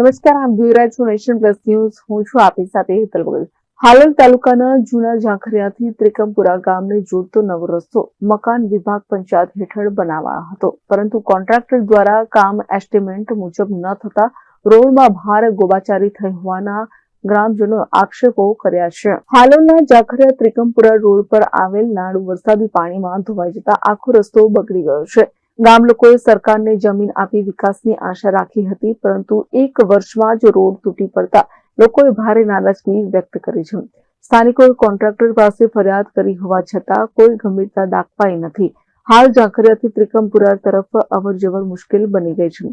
નમસ્કાર આપ જોઈ રહ્યા છો નેશન પ્લસ ન્યૂઝ. હું છું આપની સાથે હેતલ બગલ. હાલોલ તાલુકાના જૂના ઝાંખરિયાથી ત્રિકમપુરા ગામને જોડતો નવો રસ્તો મકાન વિભાગ પંચાયત હેઠળ બનાવાયો હતો. પરંતુ કોન્ટ્રાક્ટર દ્વારા કામ એસ્ટિમેટ મુજબ ન થતા રોડમાં ભારે ગોબાચારી થઈ હોવાના ગ્રામજનો આક્ષેપો કર્યા છે. હાલોલના ઝાંખરિયા ત્રિકમપુરા રોડ પર આવેલ નાળું વરસાદી પાણીમાં ધોવાઈ જતા આખો રસ્તો બગડી ગયો છે. ગામ લોકોએ સરકારને જમીન આપી વિકાસની આશા રાખી હતી, પરંતુ એક વર્ષમાં જ રોડ તૂટી પડતા લોકોએ ભારે નારાજગી વ્યક્ત કરી છે. સ્થાનિકોએ કોન્ટ્રાક્ટર પાસે ફરિયાદ કરી હોવા છતાં કોઈ ગંભીરતા દાખવાઈ નથી. હાલ ઝાંખરિયાથી ત્રિકમપુરા તરફ અવરજવર મુશ્કેલ બની ગઈ છે.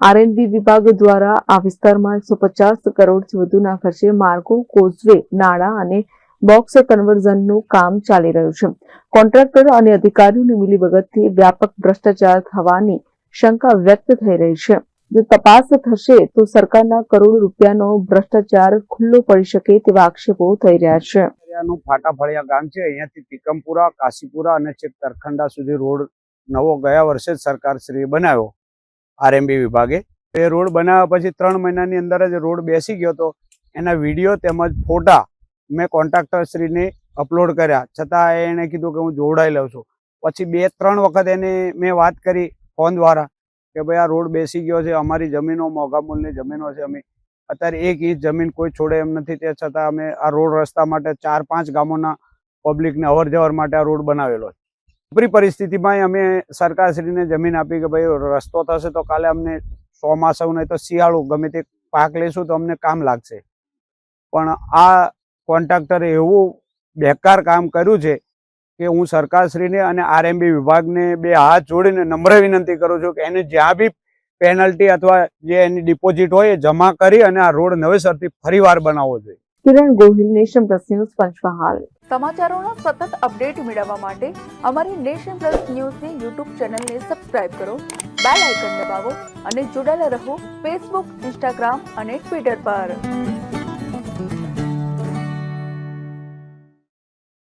આરએનબી વિભાગ દ્વારા આ વિસ્તારમાં એકસો પચાસ કરોડથી વધુના ખર્ચે માર્ગો, કોઝવે, નાળા અને બોક્સ કન્વર્ઝનનું કામ ચાલી રહ્યું છે. કોન્ટ્રાક્ટર અને અધિકારીઓની મિલીભગતથી વ્યાપક ભ્રષ્ટાચાર થવાની શંકા વ્યક્ત થઈ રહી છે. જો તપાસ થશે તો સરકારના કરોડ રૂપિયાનો ભ્રષ્ટાચાર ખુલ્લો પડી શકે તેવા આક્ષેપો થઈ રહ્યા છે. ફાટાફળિયા ગામ છે. અહીંયાથી તિકમપુરા કાશીપુરા અને છેક તરખંડા સુધી રોડ નવો ગયા વર્ષે જ સરકારશ્રીએ બનાવ્યો આરએમબી વિભાગે. એ રોડ બનાવ્યા પછી ત્રણ મહિનાની અંદર જ રોડ બેસી ગયો હતો. એના વીડિયો તેમજ ફોટા મેં કોન્ટ્રાક્ટરશ્રીને અપલોડ કર્યા. છતાં એણે કીધું કે હું જોડાઈ લઉં છું. પછી બે ત્રણ વખત એને મેં વાત કરી ફોન દ્વારા કે ભાઈ આ રોડ બેસી ગયો છે, અમારી જમીનો, મોંઘા મૂલની જમીનો છે અમે. અત્યારે એક ઇંચ જમીન કોઈ છોડે એમ નથી, તે છતાં અમે આ રોડ રસ્તા માટે ચાર પાંચ ગામોના પબ્લિકને અવર જવર માટે આ રોડ બનાવેલો ઉપરી પરિસ્થિતિમાં અમે સરકારશ્રીને જમીન આપી કે ભાઈ રસ્તો થશે તો કાલે અમને ચોમાસું નહીં તો શિયાળું, ગમે તે પાક લેશું તો અમને કામ લાગશે. પણ આ કોન્ટ્રાક્ટરે એવું બેકાર કામ કર્યું છે કે હું સરકારશ્રીને અને આરએમબી વિભાગને બે હાથ જોડીને નમ્ર વિનંતી કરું છું કે એને જ્યાં બી પેનલ્ટી અથવા જે એની ડિપોઝિટ હોય એ જમા કરી અને આ રોડ નવેસરથી ફરીવાર બનાવવો જોઈએ. Kiran Gohil nation plus news Panchmahal. સમાચારોનો સતત અપડેટ મેળવવા માટે અમારી નેશન પ્લસ ન્યૂઝની યુટ્યુબ ચેનલને સબસ્ક્રાઇબ કરો બેલ આઇકન દબાવો અને જોડાયેલા રહો ફેસબુક ઇન્સ્ટાગ્રામ અને ટ્વિટર પર.